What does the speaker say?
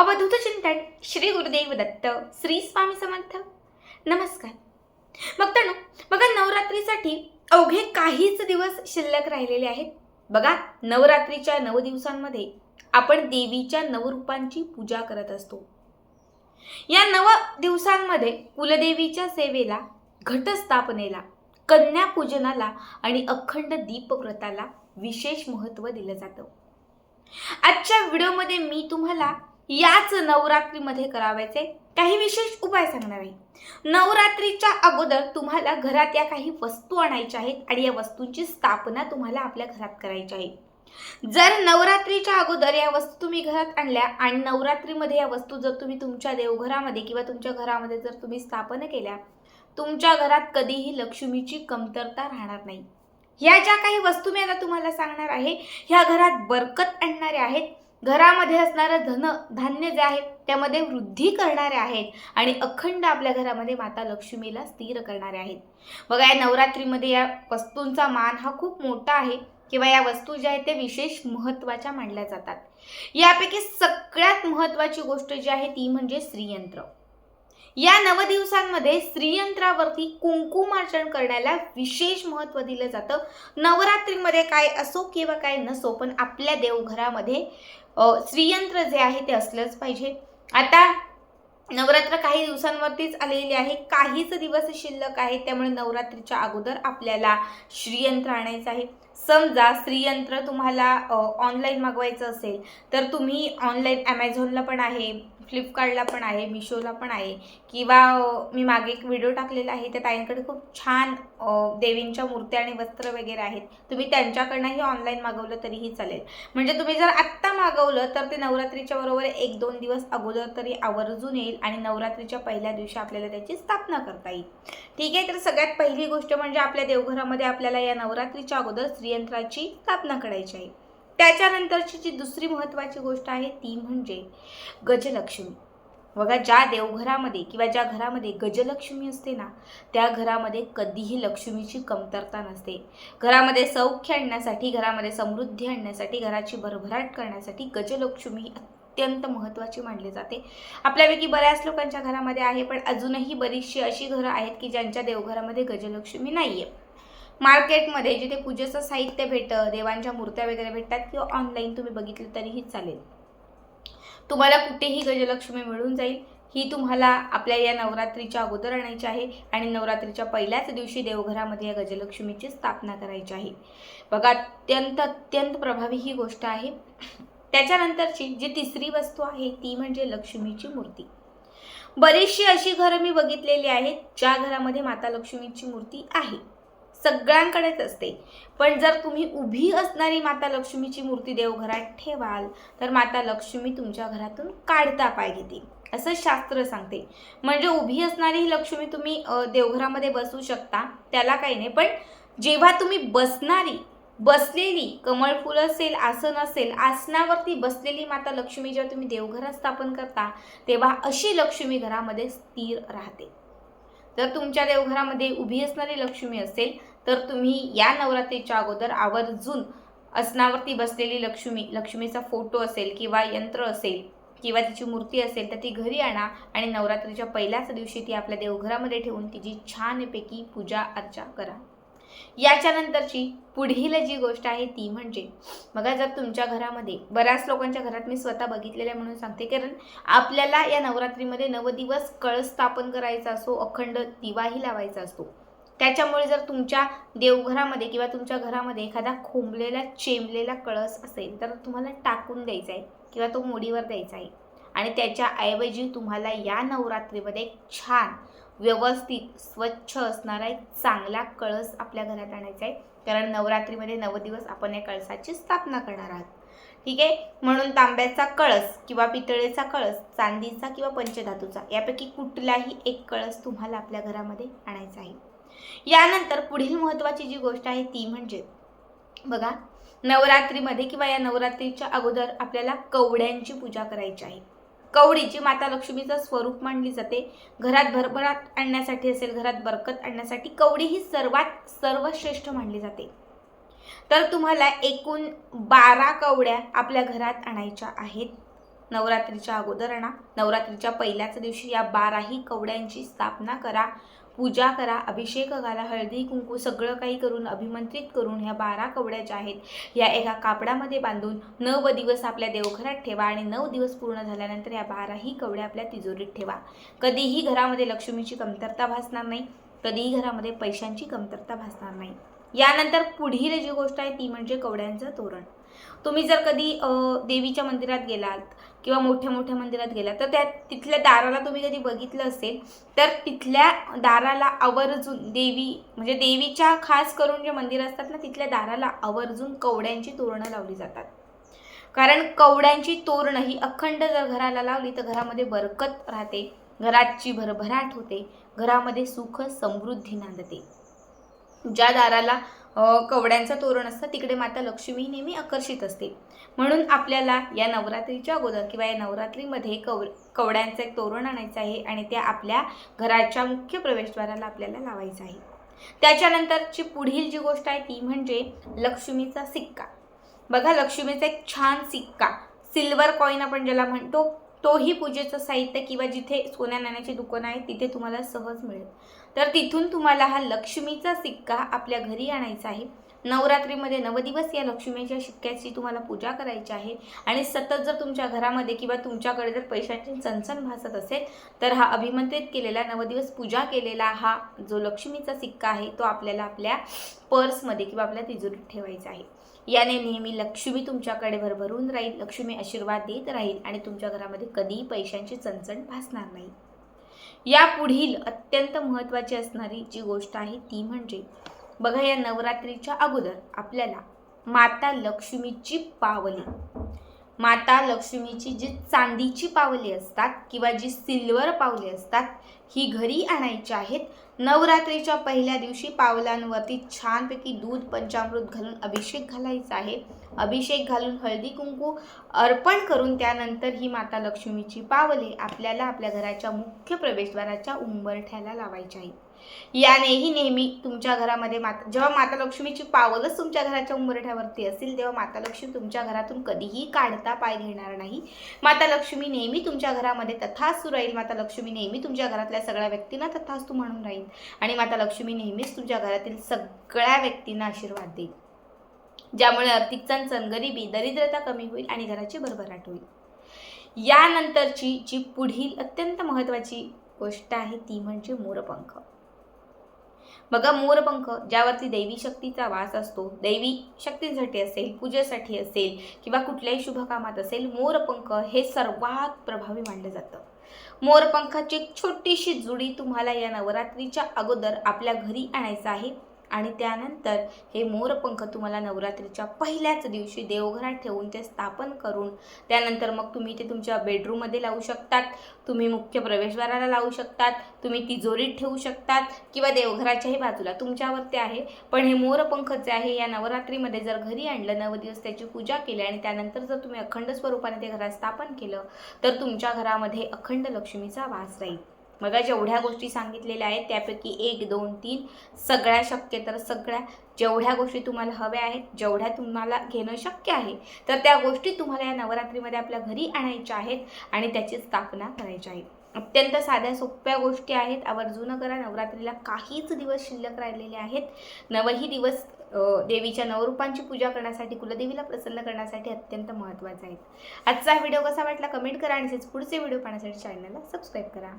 अवधूत चिंतन श्री गुरुदेव दत्त श्री स्वामी समर्थ. नमस्कार. बघताना बघा नवरात्रीसाठी अवघे काहीच दिवस शिल्लक राहिलेले आहेत. बघा नवरात्रीच्या नऊ दिवसांमध्ये आपण देवीच्या नवरूपांची पूजा करत असतो. या नव दिवसांमध्ये कुलदेवीच्या सेवेला घटस्थापनेला कन्यापूजनाला आणि अखंड दीपव्रताला विशेष महत्त्व दिलं जातं. आजच्या व्हिडिओमध्ये मी तुम्हाला याच नवरात्रीमध्ये करावायचे. काही विशेष उपाय सांगणार आहे. नवरात्रीच्या अगोदर तुम्हाला घरात या काही वस्तू आणायच्या आहेत आणि या वस्तूंची स्थापना तुम्हाला आपल्या घरात करायची आहे. जर नवरात्रीच्या अगोदर या वस्तू तुम्ही घरात आणल्या आणि नवरात्रीमध्ये या वस्तू जर तुम्ही तुमच्या देवघरामध्ये किंवा तुमच्या घरामध्ये जर तुम्ही स्थापना केल्या तुमच्या घरात कधीही लक्ष्मीची कमतरता राहणार नाही. ह्या ज्या काही वस्तू मी आता तुम्हाला सांगणार आहे ह्या घरात बरकत आणणाऱ्या आहेत घरामध्ये असणारं धन धान्य जे आहे त्यामध्ये वृद्धी करणारे आहेत आणि अखंड आपल्या घरामध्ये माता लक्ष्मीला स्थिर करणारे आहेत. बघा या नवरात्रीमध्ये या वस्तूंचा मान हा खूप मोठा आहे किंवा या वस्तू ज्या आहेत त्या विशेष महत्त्वाच्या मानल्या जातात. यापैकी सगळ्यात महत्त्वाची गोष्ट जी आहे ती म्हणजे श्रीयंत्र. या नवदिवसांमध्ये स्त्रीयंत्रावरती कुंकुमार्चन करण्याला विशेष महत्त्व दिलं जातं. नवरात्रीमध्ये काय असो किंवा काय नसो पण आपल्या देवघरामध्ये अ, श्रीयंत्र जे आहे ते असलंच पाहिजे. आता नवरात्र काही दिवसांवरतीच आलेली आहे. काहीच दिवस शिल्लक आहे त्यामुळे नवरात्रीच्या अगोदर आपल्याला श्रीयंत्र आणायचं आहे. समजा स्त्रीयंत्र तुम्हाला ऑनलाईन मागवायचं असेल तर तुम्ही ऑनलाईन ॲमेझॉनला पण आहे फ्लिपकार्टला पण आहे मिशोला पण आहे किंवा मी मागे एक व्हिडिओ टाकलेला आहे त्या ताईंकडे खूप छान देवींच्या मूर्त्या आणि वस्त्र वगैरे आहेत. तुम्ही त्यांच्याकडनंही ऑनलाईन मागवलं तरीही चालेल. म्हणजे तुम्ही जर आत्ता मागवलं तर ते नवरात्रीच्या बरोबर एक दोन दिवस अगोदर तरी आवर्जून येईल आणि नवरात्रीच्या पहिल्या दिवशी आपल्याला त्याची स्थापना करता येईल. ठीक आहे तर सगळ्यात पहिली गोष्ट म्हणजे आपल्या देवघरामध्ये आपल्याला या नवरात्रीच्या अगोदर स्त्री यंत्राची स्थापना करायची आहे. त्याच्यानंतरची जी दुसरी महत्त्वाची गोष्ट आहे ती म्हणजे गजलक्ष्मी. बघा ज्या देवघरामध्ये किंवा ज्या घरामध्ये गजलक्ष्मी असते ना त्या घरामध्ये कधीही लक्ष्मीची कमतरता नसते. घरामध्ये सौख्य आणण्यासाठी घरामध्ये समृद्धी आणण्यासाठी घराची भरभराट करण्यासाठी गजलक्ष्मी अत्यंत महत्त्वाची मानली जाते. आपल्यापैकी बऱ्याच लोकांच्या घरामध्ये आहे पण अजूनही बरीचशी अशी घरं आहेत की ज्यांच्या देवघरामध्ये गजलक्ष्मी नाही आहे मार्केटमध्ये जिथे पूजेचं साहित्य भेटतं देवांच्या मूर्त्या वगैरे भेटतात किंवा ऑनलाईन तुम्ही बघितलं तरीही चालेल. तुम्हाला कुठेही गजलक्ष्मी मिळून जाईल. ही तुम्हाला आपल्या या नवरात्रीच्या अगोदर आणायची आहे आणि नवरात्रीच्या पहिल्याच दिवशी देवघरामध्ये या गजलक्ष्मीची स्थापना करायची आहे. बघा अत्यंत अत्यंत प्रभावी ही गोष्ट आहे. त्याच्यानंतरची जी तिसरी वस्तू आहे ती म्हणजे लक्ष्मीची मूर्ती. बरीचशी अशी घरं मी बघितलेली आहेत ज्या घरामध्ये माता लक्ष्मीची मूर्ती आहे. सगळ्यांकडेच असते. पण जर तुम्ही उभी असणारी माता लक्ष्मीची मूर्ती देवघरात ठेवाल तर माता लक्ष्मी तुमच्या घरातून काढता पाय घेते. असं शास्त्र सांगते. म्हणजे उभी असणारी ही लक्ष्मी तुम्ही देवघरामध्ये बसू शकता त्याला काही नाही. पण जेव्हा तुम्ही बसणारी बसलेली कमळ फुल असेल आसन असेल आसनावरती बसलेली माता लक्ष्मी जेव्हा तुम्ही देवघरात स्थापन करता तेव्हा अशी लक्ष्मी घरामध्ये स्थिर राहते. जर तुमच्या देवघरामध्ये उभी असणारी लक्ष्मी असेल तर तुम्ही या नवरात्रीच्या अगोदर आवर्जून असनावरती बसलेली लक्ष्मी लक्ष्मीचा फोटो असेल किंवा यंत्र असेल किंवा तिची मूर्ती असेल तर ती घरी आणा आणि नवरात्रीच्या पहिल्याच दिवशी ती आपल्या देवघरामध्ये ठेवून तिची छानपैकी पूजा अर्चा करा. याच्यानंतरची पुढील जी गोष्ट आहे ती म्हणजे बघा जर तुमच्या घरामध्ये बऱ्याच लोकांच्या घरात मी स्वतः बघितलेलं आहे म्हणून सांगते कारण आपल्याला या नवरात्रीमध्ये नव दिवस कळस स्थापन करायचा असो अखंड दिवाही लावायचा असतो. त्याच्यामुळे जर तुमच्या देवघरामध्ये किंवा तुमच्या घरामध्ये एखादा खोंबलेला चेंबलेला कळस असेल तर तुम्हाला टाकून द्यायचा आहे किंवा तो मोडीवर द्यायचा आहे. आणि त्याच्याऐवजी तुम्हाला या नवरात्रीमध्ये एक छान व्यवस्थित स्वच्छ असणारा एक चांगला कळस आपल्या घरात आणायचा आहे. कारण नवरात्रीमध्ये नवदिवस आपण या कळसाची स्थापना करणार आहात. ठीक आहे? म्हणून तांब्याचा कळस किंवा पितळेचा कळस चांदीचा किंवा पंचधातूचा यापैकी कुठलाही एक कळस तुम्हाला आपल्या घरामध्ये आणायचा आहे. यानंतर पुढील महत्त्वाची जी गोष्ट आहे ती म्हणजे बघा नवरात्रीमध्ये किंवा या नवरात्रीच्या अगोदर आपल्याला कवड्यांची पूजा करायची आहे. कवडी जी माता लक्ष्मीचं स्वरूप मानली जाते. घरात भरभराट आणण्यासाठी असेल घरात बरकत आणण्यासाठी कवडी ही सर्वात सर्वश्रेष्ठ मानली जाते. तर तुम्हाला एकूण बारा कवड्या आपल्या घरात आणायच्या आहेत. नवरात्रीच्या अगोदर आणा. नवरात्रीच्या पहिल्याच दिवशी या बाराही कवड्यांची स्थापना करा. पूजा करा अभिषेक घाला हळदी कुंकू सगळं काही करून अभिमंत्रित करून ह्या बारा कवड्या ज्या आहेत या एका कापडामध्ये बांधून नव दिवस आपल्या देवघरात ठेवा आणि नऊ दिवस पूर्ण झाल्यानंतर या बाराही कवड्या आपल्या तिजोरीत ठेवा. कधीही घरामध्ये लक्ष्मीची कमतरता भासणार नाही कधीही घरामध्ये पैशांची कमतरता भासणार नाही. यानंतर पुढील जी गोष्ट आहे ती म्हणजे कवड्यांचं तोरण. तुम्ही जर कधी देवीच्या मंदिरात गेलात किंवा मोठ्या मोठ्या मंदिरात गेलात तर त्या तिथल्या दाराला तुम्ही कधी बघितलं असेल तर तिथल्या दाराला आवर्जून देवी म्हणजे देवीच्या खास करून जे मंदिर असतात ना तिथल्या दाराला आवर्जून कवड्यांची तोरणं लावली जातात. कारण कवड्यांची तोरणं ही अखंड जर घराला लावली तर घरामध्ये बरकत राहते घराची भरभराट होते घरामध्ये सुख समृद्धी नांदते. ज्या दाराला कवड्यांचं तोरण असतं तिकडे माता लक्ष्मी नेहमी आकर्षित असते. म्हणून आपल्याला या नवरात्रीच्या अगोदर किंवा या नवरात्रीमध्ये कव कवड्यांचं एक तोरण आणायचं आहे आणि ते आपल्या घराच्या मुख्य प्रवेशद्वाराला आपल्याला लावायचं आहे. त्याच्यानंतरची पुढील जी गोष्ट आहे ती म्हणजे लक्ष्मीचा सिक्का. बघा लक्ष्मीचा एक छान सिक्का. सिल्वर कॉईन आपण ज्याला म्हणतो तोही पूजेचं साहित्य किंवा जिथे सोन्या नाण्याची दुकानं आहेत तिथे तुम्हाला सहज मिळेल. तर तिथून तुम्हाला हा लक्ष्मीचा सिक्का आपल्या घरी आणायचा आहे. नवरात्रीमध्ये नवदिवस या लक्ष्मीच्या शिक्क्याची तुम्हाला पूजा करायची आहे. आणि सतत जर तुमच्या घरामध्ये किंवा तुमच्याकडे जर पैशांची चणचण भासत असेल तर हा अभिमंत्रित केलेला नवदिवस पूजा केलेला हा जो लक्ष्मीचा सिक्का आहे तो आपल्याला आपल्या पर्समध्ये किंवा आपल्या तिजोरीत ठेवायचा आहे. याने नेहमी लक्ष्मी तुमच्याकडे भरभरून राहील लक्ष्मी आशीर्वाद देत राहील आणि तुमच्या घरामध्ये कधीही पैशांची चणचण भासणार नाही. या पुढील अत्यंत महत्त्वाची असणारी जी गोष्ट आहे ती म्हणजे बघा या नवरात्रीच्या अगोदर आपल्याला माता लक्ष्मीची पावली. माता लक्ष्मीची जी चांदीची पावले असतात किंवा जी सिल्वर पावले असतात ही घरी आणायची आहेत. नवरात्रीच्या पहिल्या दिवशी पावलांवरती छानपैकी दूध पंचामृत घालून अभिषेक घालायचा आहे. अभिषेक घालून हळदी कुंकू अर्पण करून त्यानंतर ही माता लक्ष्मीची पावले आपल्याला आपल्या घराच्या मुख्य प्रवेशद्वाराच्या उंबरठ्याला लावायची आहे यानेही नेहमी तुमच्या घरामध्ये माता जेव्हा माता लक्ष्मीची पावलच तुमच्या घराच्या उंबरठ्यावरती असेल तेव्हा माता लक्ष्मी तुमच्या घरातून कधीही काढता पाय घेणार नाही. माता लक्ष्मी नेहमी तुमच्या घरामध्ये तथास्तू राहील. माता लक्ष्मी नेहमी तुमच्या घरातल्या सगळ्या व्यक्तींना तथास्तू म्हणून राहील. आणि माता लक्ष्मी नेहमीच तुमच्या घरातील सगळ्या व्यक्तींना आशीर्वाद देईल. ज्यामुळे आर्थिक चणचण गरिबी दरिद्रता कमी होईल आणि घराची भरभराट होईल. यानंतरची जी पुढील अत्यंत महत्त्वाची गोष्ट आहे ती म्हणजे मोरपंख. बघा मोरपंख ज्यावरती दैवी शक्तीचा वास असतो दैवी शक्तींसाठी असेल पूजेसाठी असेल किंवा कुठल्याही शुभकामात असेल मोरपंख हे सर्वात प्रभावी मानलं जातं. मोरपंखाची छोटीशी जुडी तुम्हाला या नवरात्रीच्या अगोदर आपल्या घरी आणायचं आहे. आणि त्यानंतर हे मोरपंख तुम्हाला नवरात्रीच्या पहिल्याच दिवशी देवघरात ठेवून ते स्थापन करून त्यानंतर मग तुम्ही ते तुमच्या बेडरूममध्ये लावू शकतात. तुम्ही मुख्य प्रवेशद्वाराला लावू शकतात. तुम्ही तिजोरीत ठेवू शकतात किंवा देवघराच्याही बाजूला. तुमच्यावरती आहे. पण हे मोरपंख जे आहे या नवरात्रीमध्ये जर घरी आणलं नव दिवस त्याची पूजा केली आणि त्यानंतर जर तुम्ही अखंड स्वरूपाने ते घरात स्थापन केलं तर तुमच्या घरामध्ये अखंड लक्ष्मीचा वास राहील. बघा जेवढ्या गोष्टी सांगितलेल्या आहेत त्यापैकी एक दोन तीन सगळ्या शक्य तर सगळ्या. जेवढ्या गोष्टी तुम्हाला हव्या आहेत जेवढ्या तुम्हाला घेणं शक्य आहे तर त्या गोष्टी तुम्हाला या नवरात्रीमध्ये आपल्या घरी आणायच्या आहेत आणि त्याची स्थापना करायची आहे. अत्यंत साध्या सोप्या गोष्टी आहेत. आवर्जून करा नवरात्रीला काहीच दिवस शिल्लक राहिलेले आहेत. नवही दिवस देवीच्या नवरूपांची पूजा करण्यासाठी कुलदेवीला प्रसन्न करण्यासाठी अत्यंत महत्त्वाचा आहेत. आजचा व्हिडिओ कसा वाटला कमेंट करा आणि तसेच पुढचे व्हिडिओ पाहण्यासाठी चॅनलला सबस्क्राईब करा.